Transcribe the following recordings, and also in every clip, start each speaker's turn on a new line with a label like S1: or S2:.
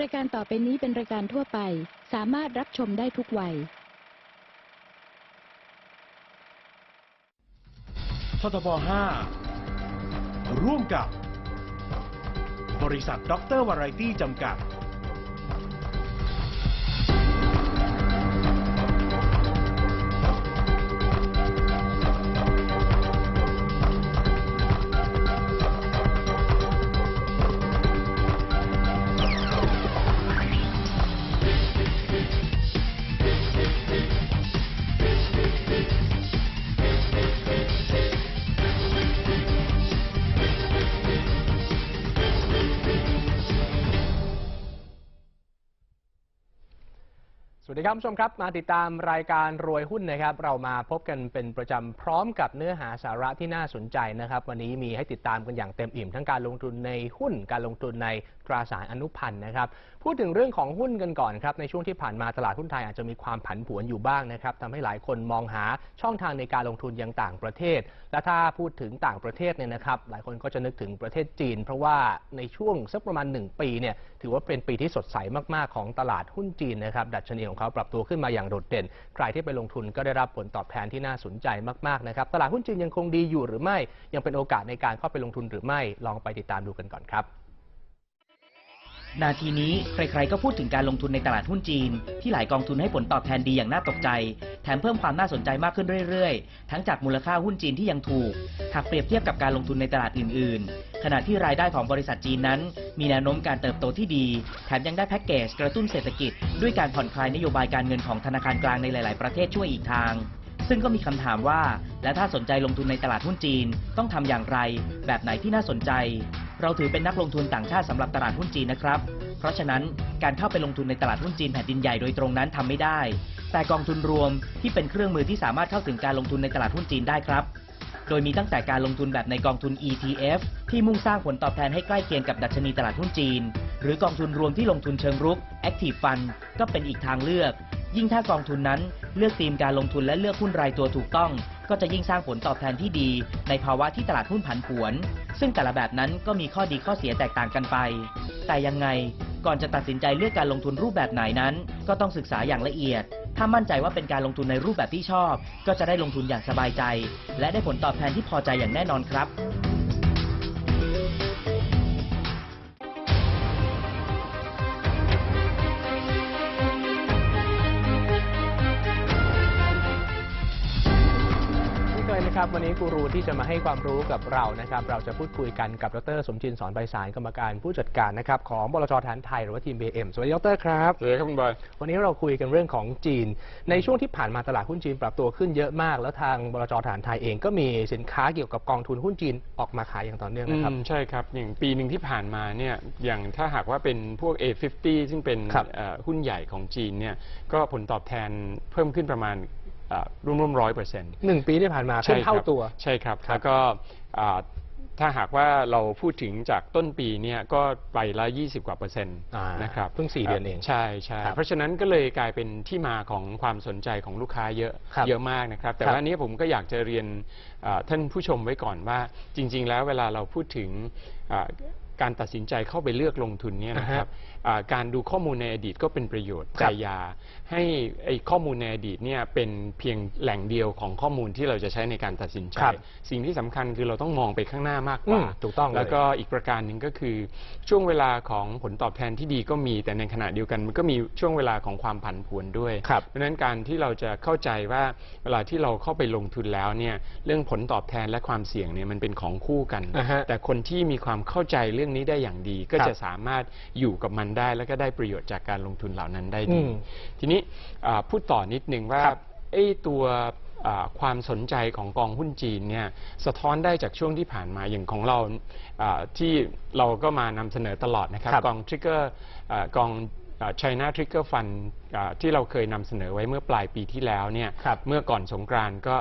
S1: รายการต่อไปนี้เป็นรายการทั่วไป สามารถรับชมได้ทุกวัย
S2: ททบ 5 ร่วมกับ บริษัทด็อกเตอร์วารตี้จำกัด
S3: วัสดีครับผู้ชมครับ มาติดตามรายการรวยหุ้นนะครับ เรามาพบกันเป็นประจำพร้อมกับเนื้อหาสาระที่น่าสนใจนะครับ วันนี้มีให้ติดตามกันอย่างเต็มอิ่มทั้งการลงทุนในหุ้นการลงทุนในตราสารอนุพันธ์นะครับ พูดถึงเรื่องของหุ้นกันก่อนครับในช่วงที่ผ่านมาตลาดหุ้นไทยอาจจะมีความผันผวนอยู่บ้างนะครับทำให้หลายคนมองหาช่องทางในการลงทุนยังต่างประเทศ และถ้าพูดถึงต่างประเทศเนี่ยนะครับ หลายคนก็จะนึกถึงประเทศจีน เพราะว่าในช่วงสักประมาณ 1 ปีเนี่ยถือว่าเป็นปีที่สดใสมากๆของตลาดหุ้นจีนนะครับดัชนีของเขาปรับตัวขึ้นมาอย่างโดดเด่น ใครที่ไปลงทุนก็ได้รับผลตอบแทนที่น่าสนใจมากๆนะครับตลาดหุ้นจีนยังคงดีอยู่หรือไม่ยังเป็นโอกาสในการเข้าไปลงทุนหรือไม่ลองไปติดตามดูกันก่อนครับ
S4: นาทีนี้ใครๆก็พูดถึงการลงทุนในตลาดหุ้นจีน ที่หลายกองทุนให้ผลตอบแทนดีอย่างน่าตกใจ แถมเพิ่มความน่าสนใจมากขึ้นเรื่อยๆ ทั้งจากมูลค่าหุ้นจีนที่ยังถูก หากเปรียบเทียบกับการลงทุนในตลาดอื่นๆ ขณะที่รายได้ของบริษัทจีนนั้น มีแนวโน้มการเติบโตที่ดี แถมยังได้แพ็กเกจกระตุ้นเศรษฐกิจ ด้วยการผ่อนคลายนโยบายการเงินของธนาคารกลางในหลาย ๆ ประเทศช่วยอีกทาง ซึ่งก็มีคำถามว่า และถ้าสนใจลงทุนในตลาดหุ้นจีน ต้องทำอย่างไร แบบไหนที่น่าสนใจ เราถือเป็นนักลงทุนต่างชาติสำหรับตลาดหุ้นจีนนะครับ เพราะฉะนั้นการเข้าไปลงทุนในตลาดหุ้นจีนแผ่นดินใหญ่โดยตรงนั้นทำไม่ได้ แต่กองทุนรวมที่เป็นเครื่องมือที่สามารถเข้าถึงการลงทุนในตลาดหุ้นจีนได้ครับ โดยมีตั้งแต่การลงทุนแบบในกองทุน ETF ที่มุ่งสร้างผลตอบแทนให้ใกล้เคียงกับดัชนีตลาดหุ้นจีน หรือกองทุนรวมที่ลงทุนเชิงรุก Active Fund ก็เป็นอีกทางเลือก ยิ่งถ้ากองทุนนั้นเลือกธีมการลงทุนและเลือกหุ้นรายตัวถูกต้อง ก็จะยิ่งสร้างผลตอบแทนที่ดี ในภาวะที่ตลาดหุ้นผันผวน ซึ่งแต่ละแบบนั้นก็มีข้อดีข้อเสียแตกต่างกันไป แต่ยังไงก่อนจะตัดสินใจเลือกการลงทุนรูปแบบไหนนั้น ก็ต้องศึกษาอย่างละเอียด ถ้ามั่นใจว่าเป็นการลงทุนในรูปแบบที่ชอบ ก็จะได้ลงทุนอย่างสบายใจ และได้ผลตอบแทนที่พอใจอย่างแน่นอนครับ
S3: นี่เคยนะครับวันนี้กูรูที่จะมาให้ความรู้กับเรานะครับ เราจะพูดคุยกันกับดรสมจินสอนไพศาลกรรมการผู้จัดการนะครับของบลจฐานไทยหรือว่าทีม BM สวัสดีดรครับ
S5: สวัสดีครับคุณบอย
S3: วันนี้เราคุยกันเรื่องของจีน ในช่วงที่ผ่านมาตลาดหุ้นจีนปรับตัวขึ้นเยอะมาก แล้วทางบลจฐานไทยเองก็มีสินค้าเกี่ยวกับกองทุนหุ้นจีนออกมาขายอย่างต่อเนื่องนะครับ
S5: อืมใช่ครับอย่างปีหนึ่งที่ผ่านมาเนี่ยอย่างถ้าหากว่าเป็นพวก A50 ซึ่งเป็น
S3: ครับ
S5: เอ่อหุ้นใหญ่ของจีนเนี่ยก็ผลตอบแทนเพิ่มขึ้นประมาณ อ่าร่วมๆร้อยเปอร์เซ็นต์
S3: หนึ่งปีที่ผ่านมาขึ้นเท่าตัว
S5: ใช่ครับ
S3: ครับ
S5: แล้วก็อ่าถ้าหากว่าเราพูดถึงจากต้นปีเนี่ยก็ไปละ 20 กว่าเปอร์เซ็นต์
S3: อ่า
S5: นะครับ
S3: เพิ่งสี่เดือนเอง
S5: ใช่ใช่
S3: ครับ
S5: เพราะฉะนั้นก็เลยกลายเป็นที่มาของความสนใจของลูกค้าเยอะ
S3: ครับ
S5: เยอะมากนะครับ แต่
S3: ครับ
S5: ว่าอันนี้ผมก็อยากจะเรียนอ่าท่านผู้ชมไว้ก่อนว่าจริง ๆ แล้วเวลาเราพูดถึงอ่า การตัดสินใจเข้าไปเลือกลงทุนเนี่ยนะครับอ่าการดูข้อมูลในอดีตก็เป็นประโยชน์
S3: ครับ
S5: แต่อย่าให้ไอ้ข้อมูลในอดีตเนี่ยเป็นเพียงแหล่งเดียวของข้อมูลที่เราจะใช้ในการตัดสินใจ
S3: ครับ
S5: สิ่งที่สำคัญคือเราต้องมองไปข้างหน้ามากก
S3: อื
S5: ว่า
S3: มถูกต้องเลย
S5: แล้วก็อีกประการหนึ่งก็คือ ช่วงเวลาของผลตอบแทนที่ดีก็มี แต่ในขณะเดียวกันมันก็มีช่วงเวลาของความผันผวนด้วย
S3: ครับ
S5: เพราะฉะนั้นการที่เราจะเข้าใจว่าเวลาที่เราเข้าไปลงทุนแล้วเนี่ยเรื่องผลตอบแทนและความเสี่ยงเนี่ยมันเป็นของคู่กัน
S3: อ่าฮะ
S5: แต่คนที่มีความเข้าใจเรื่องนี้ได้อย่างดี ก็
S3: ครับ
S5: จะสามารถอยู่กับมันได้ แล้วก็ได้ประโยชน์จากการลงทุนเหล่านั้นได้
S3: อื
S5: ดี
S3: ม
S5: ทีนี้อ่าพูดต่อนิดนึงว่า
S3: ครับ
S5: ไอ้ตัวอ่าความสนใจของกองหุ้นจีนเนี่ยสะท้อนได้จากช่วงที่ผ่านมาอย่างของเราอ่าที่เราก็มานำเสนอตลอดนะครับ
S3: ครับ
S5: กองทริกเกอร์กอง China Trigger Fund อ่าที่เราเคยนำเสนอไว้เมื่อปลายปีที่แล้วเนี่ย
S3: ครับ
S5: เมื่อก่อนสงกรานต์ก็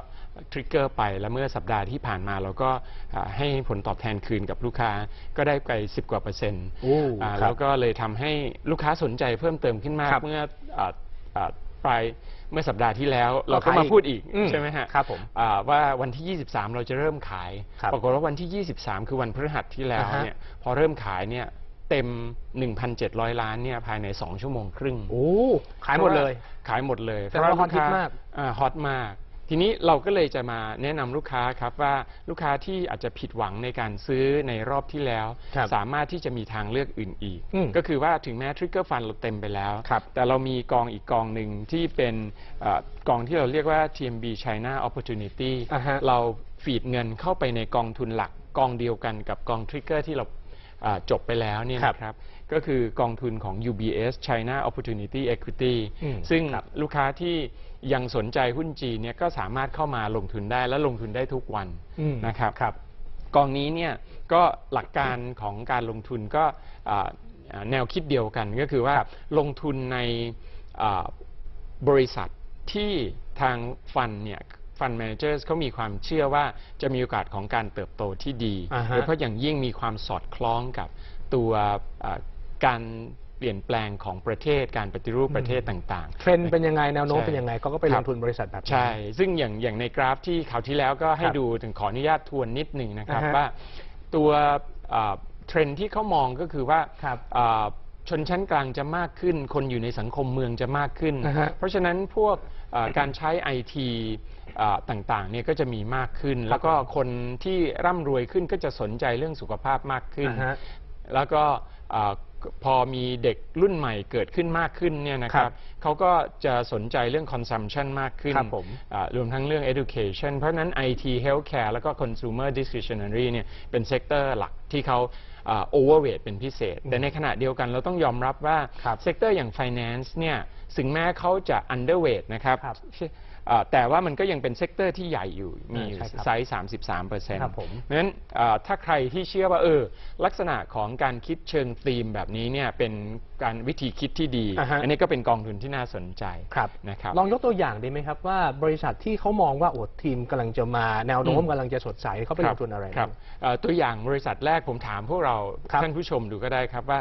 S5: ทริกเกอร์ไปแล้วเมื่อสัปดาห์ที่ผ่านมาเราก็อ่าให้ผลตอบแทนคืนกับลูกค้าก็ได้ไป 10 กว่าเปอร์เซ็นต์
S3: โอ้
S5: อ่า
S3: ครับ
S5: แล้วก็เลยทำให้ลูกค้าสนใจเพิ่มเติมขึ้นมาก
S3: ครับ
S5: เมื่ออ่าอ่าปลายเมื่อสัปดาห์ที่แล้วเรา
S3: ก็
S5: ก็
S3: ขาย
S5: มาพูดอีก
S3: อืม
S5: ใช่ไหมฮะ
S3: ครับผม
S5: อ่าว่าวันที่ 23 เราจะเริ่มขาย
S3: ครับ
S5: ปรากฏว่าวันที่ 23 คือวันพฤหัสที่แล้ว
S3: อ่าฮะ
S5: เนี่ยพอเริ่มขายเนี่ย เต็ม 1,700 ล้านเนี่ยภายใน 2 ชั่วโมงครึ่ง
S3: โอ้ขายหมดเลย
S5: ขายหมดเลย
S3: แสดงว่าฮอตฮิตมาก
S5: อ่ฮอตมาก ทีนี้เราก็เลยจะมาแนะนำลูกค้าครับว่าลูกค้าที่อาจจะผิดหวังในการซื้อในรอบที่แล้ว
S3: ครับ
S5: สามารถที่จะมีทางเลือกอื่นอีก
S3: อืม
S5: ก็คือว่าถึงแม้ทริกเกอร์ฟันเราเต็มไปแล้ว
S3: ครับ
S5: แต่เรามีกองอีกกองหนึ่งที่เป็นเออกองที่เราเรียกว่า TMB China Opportunity
S3: อ่าฮะ
S5: เราฟีดเงินเข้าไปในกองทุนหลักกองเดียวกันกับกองทริกเกอร์ที่เราอ่า จบไปแล้วเนี่ย
S3: ครับ
S5: นะครับก็คือกองทุนของ UBS China Opportunity Equity
S3: อืม
S5: ซึ่ง
S3: ครับ
S5: ลูกค้าที่ยังสนใจหุ้นจีนเนี่ยก็สามารถเข้ามาลงทุนได้และลงทุนได้ทุกวัน
S3: อืม
S5: นะครับ
S3: ครับ
S5: กองนี้เนี่ยก็หลักการของการลงทุนก็อ่าอ่าแนวคิดเดียวกันก็คือว่า
S3: ครับ
S5: ลงทุนในอ่าบริษัทที่ทางฟันเนี่ย ฟันแมเนเจอร์เขามีความเชื่อว่าจะมีโอกาสของการเติบโตที่ดี
S3: อ่าฮะ
S5: โดยเฉพาะอย่างยิ่งมีความสอดคล้องกับตัวอ่าการเปลี่ยนแปลงของประเทศการปฏิรูปประเทศต่าง ๆ
S3: เทรนด์เป็นยังไงแนวโน้ม
S5: ใช่
S3: เป็นยังไงเขาก็ไป
S5: ค
S3: ล
S5: รับ
S3: งทุนบริษัทแบบนี้
S5: ใช่ ซึ่งอย่างอย่างในกราฟที่คราวที่แล้วก็ให้
S3: ครับ
S5: ดูถึงขออนุญาตทวนนิดหนึ่งนะครับ
S3: อ่าฮะ
S5: ว่าตัวอ่าเทรนด์ที่เขามองก็คือว่า
S3: ครับ
S5: อ่า ชนชั้นกลางจะมากขึ้น คนอยู่ในสังคมเมืองจะมากขึ้น
S3: อ่าฮะ
S5: เพราะฉะนั้นพวกอ่าการใช้ไอทีต่างๆเนี่ยก็จะมีมากขึ้น แล้วก็คนที่ร่ำรวยขึ้นก็จะสนใจเรื่องสุขภาพมากขึ้น
S3: อ่าฮะ
S5: แล้วก็อ่า พอมีเด็กรุ่นใหม่เกิดขึ้นมากขึ้นเนี่ยนะค
S3: ครั
S5: รับบเขาก็จะสนใจเรื่อง consumption มากขึ้น
S3: ครับผม
S5: อ่ารวมทั้งเรื่อง education เพราะฉะนั้น IT healthcare แล้วก็ consumer discretionary เนี่ยเป็นเซกเตอร์หลักที่เขาอ่า overweight เป็นพิเศษ แต่ในขณะเดียวกันเราต้องยอมรับว่า
S3: ครับ
S5: เซกเตอร์อย่าง finance เนี่ยถึงแม้เขาจะ underweight นะครับ
S3: ครับ
S5: อ่า แต่ว่ามันก็ยังเป็นเซกเตอร์ที่ใหญ่อยู่มีอยู่
S3: ใช่ครับ
S5: ไซส์33เปอร์เซ็นต์
S3: ครับผม
S5: เพราะฉะนั้นอ่าถ้าใครที่เชื่อว่าเออลักษณะของการคิดเชิงธีมแบบนี้เนี่ยเป็นการวิธีคิดที่ดี
S3: อ่าฮะ
S5: อันนี้ก็เป็นกองทุนที่น่าสนใจ
S3: ครับ
S5: นะครับ
S3: ลองยกตัวอย่างได้ไหมครับว่าบริษัทที่เขามองว่าโอ้ทีมกำลังจะมาแนวโน้ม
S5: อืม
S3: กำลังจะสดใสเขาไปลงทุนอะไร
S5: ครับเอ่อตัวอย่างบริษัทแรกผมถามพวกเรา
S3: ครับ
S5: ท่านผู้ชมดูก็ได้ครับว่า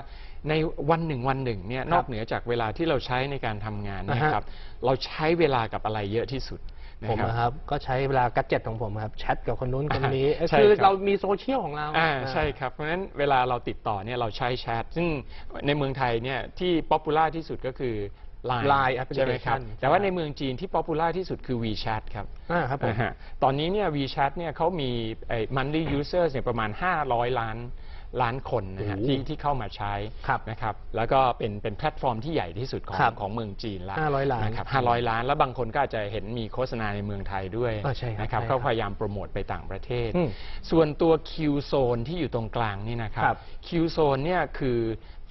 S5: ในวันหนึ่งวันหนึ่งเนี่ย
S3: ครับ
S5: นอกเหนือจากเวลาที่เราใช้ในการทำงานเนย
S3: อ่าฮะ
S5: ครับเราใช้เวลากับอะไรเยอะที่สุดนะ
S3: ผม
S5: ครับ
S3: นะครับก็ใช้เวลากัจเจ็ตของผมครับแชทกับคนนู้นคนนี้
S5: อ่าใช่
S3: คือ
S5: ครับ
S3: เรามีโซเชียลของเรา
S5: อ่า
S3: อ่า
S5: ใช่ครับเพราะฉะนั้นเวลาเราติดต่อเนี่ยเราใช้แชทซึ่งในเมืองไทยเนี่ยที่ป๊อปปูล่าที่สุดก็คือ Line,
S3: Line
S5: ใช่ไหมครับ
S3: application
S5: แต่ว่าในเมืองจีนที่ป๊อปปูล่าที่สุดคือ WeChat ครับ
S3: อ่าครับผม
S5: นะฮะตอนนี้เนี่ย WeChat เนี่ยเขามีไอ้ monthly users เนี่ยประมาณ 500 ล้าน ล้านคนนะฮะ
S3: โอ้โห
S5: ที่ที่เข้ามาใช้
S3: ครับ
S5: นะครับแล้วก็เป็นเป็นแพลตฟอร์มที่ใหญ่ที่สุดของ
S3: ครับ
S5: ของเมืองจีนละ
S3: 500 ล้าน
S5: นะครับ500 ล้าน แล้วบางคนก็อาจจะเห็นมีโฆษณาในเมืองไทยด้วย
S3: อ่าใช่ครับ
S5: นะครับ
S3: ใช่ครับ
S5: เขาพยายามโปรโมทไปต่างประเทศ
S3: อืม
S5: ส่วนตัว Q Zone ที่อยู่ตรงกลางนี่นะครับ
S3: ครับ
S5: Q Zone เนี่ยคือ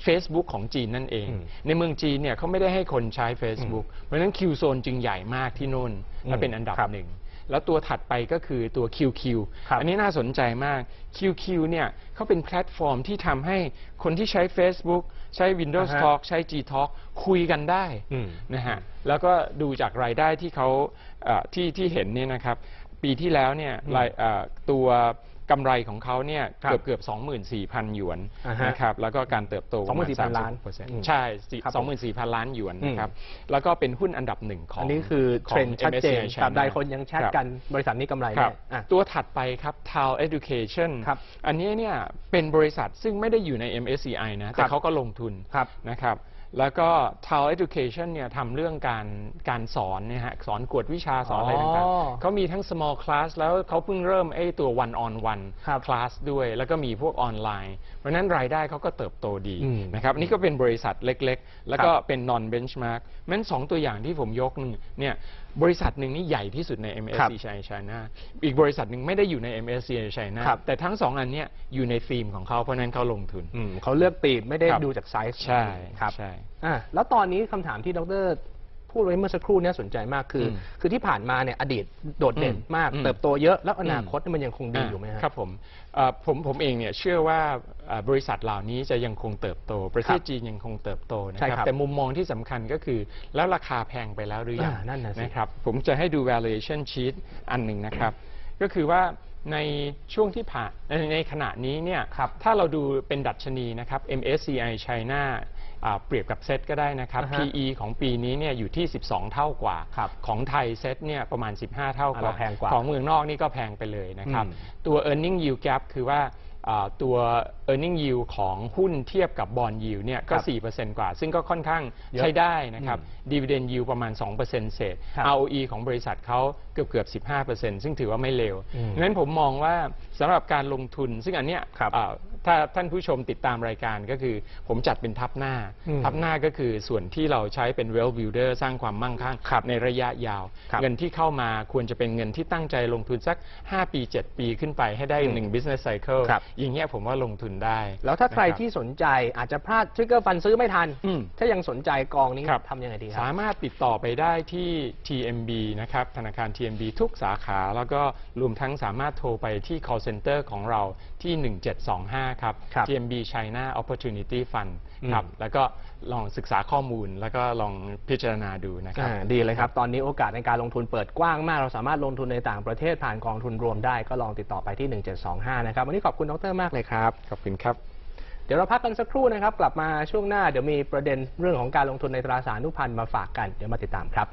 S5: Facebook ของจีนนั่นเอง
S3: อืม
S5: ในเมืองจีนเนี่ยเขาไม่ได้ให้คนใช้ Facebook เพราะฉะนั้น Q Zone จึงใหญ่มากที่นู่นและเป็นอันดับ
S3: ครับ
S5: หนึ่ง แล้วตัวถัดไปก็คือตัว QQ
S3: ครับ
S5: อันนี้น่าสนใจมาก QQ เนี่ยเขาเป็นแพลตฟอร์มที่ทำให้คนที่ใช้ Facebook ใช้ Windows
S3: อ่าฮะ
S5: Talk ใช้ G Talk คุยกันได้
S3: อืม
S5: นะฮะแล้วก็ดูจากรายได้ที่เขาเอ่อที่ที่เห็นเนี่ยนะครับ ปีที่แล้วเนี่ย
S3: อืม
S5: รายเอ่อตัว กำไรของเขาเนี่ย
S3: ครับ
S5: เกือบเกือบ24,000 หยวน
S3: อ่าฮะ
S5: นะครับแล้วก็การเติบโตประมาณ
S3: 24,000ล้าน
S5: 36%
S3: อืม
S5: ใช่
S3: ครับผม
S5: 24,000 ล้านหยวนนะครับแล้วก็เป็นหุ้นอันดับหนึ่งของ
S3: อันนี้คือ
S5: ข
S3: เทรนด์ชัดเจน
S5: MSCI
S3: ตราบใด
S5: China
S3: คนยังแชท
S5: ครับ
S3: กันบริษัทนี้กำไร
S5: ครับ
S3: แน่อะ
S5: ตัวถัดไปครับ Tao Education
S3: ครับ
S5: อันนี้เนี่ยเป็นบริษัทซึ่งไม่ได้อยู่ใน MSCI นะ แต่เขาก็ลงทุน
S3: ครับ
S5: นะครับ แล้วก็ Tao Education เนี่ยทำเรื่องการการสอนเนี่ยฮะสอนกวดวิชาสอนอะไรต่าง
S3: อ๋อ
S5: ๆเขามีทั้ง small class แล้วเขาเพิ่งเริ่มไอ้ตัว one on one
S3: ครับ
S5: class ด้วย แล้วก็มีพวกออนไลน์เพราะฉะนั้นรายได้เขาก็เติบโตดี
S3: อืม
S5: นะครับนี่ก็เป็นบริษัทเล็กๆ แล้วก็เป็น non benchmark มันสองตัวอย่างที่ผมยกหนึ่งเนี่ย บริษัทหนึ่งนี่ใหญ่ที่สุดใน MSCI China อีกบริษัทหนึ่งไม่ได้อยู่ใน MSCI China
S3: ครับ
S5: แต่ทั้งสองอันเนี้ยอยู่ในธีมของเขาเพราะฉะนั้นเขาลงทุน
S3: อืมเขาเลือกตีมไม่ได้
S5: ครับ
S3: ดูจากไซส์
S5: ใช่
S3: ครับ
S5: ใช่
S3: อะแล้วตอนนี้คำถามที่ดร พูดไว้เมื่อสักครู่เนี้สนใจมากคืออ
S5: ม
S3: คือที่ผ่านมาเนี่ยอดีตโดดเด่น
S5: อืม
S3: มาก
S5: อืม
S3: เติบโตเยอะแล้วอนา
S5: อืม
S3: คตนี่มันยังคงดีอยู่ไหมฮะ
S5: ครับผมเอ่อผมผมเองเนี่ยเชื่อว่าเอ่อบริษัทเหล่านี้จะยังคงเติบโต ประเทศ
S3: ครับ
S5: จีนยังคงเติบโตนะ
S3: ใช่
S5: ค
S3: ครั
S5: รับ
S3: บ
S5: แต่มุมมองที่สำคัญก็คือ แล้วราคาแพงไปแล้วหรือยัง
S3: อ่านั่นน่ะสิ
S5: นะครับผมจะให้ดู valuation sheet อันหนึ่งนะครับก็คือว่าในช่วงที่ผ่านในในขณะนี้เนี่ย
S3: ครับ
S5: ถ้าเราดูเป็นดัชนีนะครับ MSCI China อ่า เปรียบกับเซตก็ได้นะครับ
S3: อ่าฮะ
S5: PE ของปีนี้เนี่ยอยู่ที่ 12 เท่ากว่า
S3: ครับ
S5: ของไทยเซตเนี่ยประมาณ 15 เท่าก
S3: อ่าเรา
S5: ว่า
S3: แพงกว่า
S5: ของเมืองนอกนี่ก็แพงไปเลยนะครับ
S3: อืม
S5: ตัว e a r n i n g yield gap คือว่าอ่าตัว e a r n i n g yield ของหุ้นเทียบกับบอล yield เนี่ยก็
S3: ครับ
S5: 4%กว่า ซึ่งก็ค่อนข้าง
S3: เยอะ
S5: ใช้ได้นะครับ
S3: อืม
S5: dividend yield ประมาณ 2%เศษ
S3: ครับ
S5: ROE ของบริษัทเขาเกือบเกือบ 15%ซึ่งถือว่าไม่เลว
S3: อืม
S5: ดังนั้นผมมองว่าสำหรับการลงทุนซึ่งอันเนี้ย
S3: ครับ
S5: อ่า ถ้าท่านผู้ชมติดตามรายการก็คือ ผมจัดเป็นทับหน้า
S3: อืม
S5: ทับหน้าก็คือส่วนที่เราใช้เป็น wealth builder สร้างความมั่งคั่ง
S3: ครับ
S5: ในระยะยาว
S3: ครับ
S5: เงินที่เข้ามาควรจะเป็นเงินที่ตั้งใจลงทุนสัก 5 ปี 7 ปีขึ้นไปให้ได้
S3: อืม
S5: 1 business cycle
S3: ครับ
S5: อย่างเงี้ยผมว่าลงทุนได้
S3: แล้วถ้าใคร
S5: นะบ
S3: ที่สนใจอาจจะพลาดทริกเกอร์ฟันซื้อไม่ทัน
S5: อืม
S3: ถ้ายังสนใจกองนี้
S5: ครับ
S3: ทำยังไงดีครั
S5: สา
S3: บ
S5: มารถติดต่อไปได้ที่ TMB นะครับธนาคาร TMB ทุกสาขาแล้วก็รวมทั้งสามารถโทรไปที่ call center ของเรา ที่ 1725 ครับ
S3: ครับ
S5: TMB China Opportunity Fund
S3: อืม
S5: ครับ แล้วก็ลองศึกษาข้อมูลแล้วก็ลองพิจารณาดูนะครับ
S3: อ่าดีเลยครับ ตอนนี้โอกาสในการลงทุนเปิดกว้างมาก เราสามารถลงทุนในต่างประเทศผ่านกองทุนรวมได้ก็ลองติดต่อไปที่ 1725 นะครับ วันนี้ขอบคุณดรมากเลยครับ
S5: ขอบคุณครับ
S3: เดี๋ยวเราพักกันสักครู่นะครับ กลับมาช่วงหน้าเดี๋ยวมีประเด็นเรื่องของการลงทุนในตราสารนุพันธ์มาฝากกัน เดี๋ยวมาติดตามครับ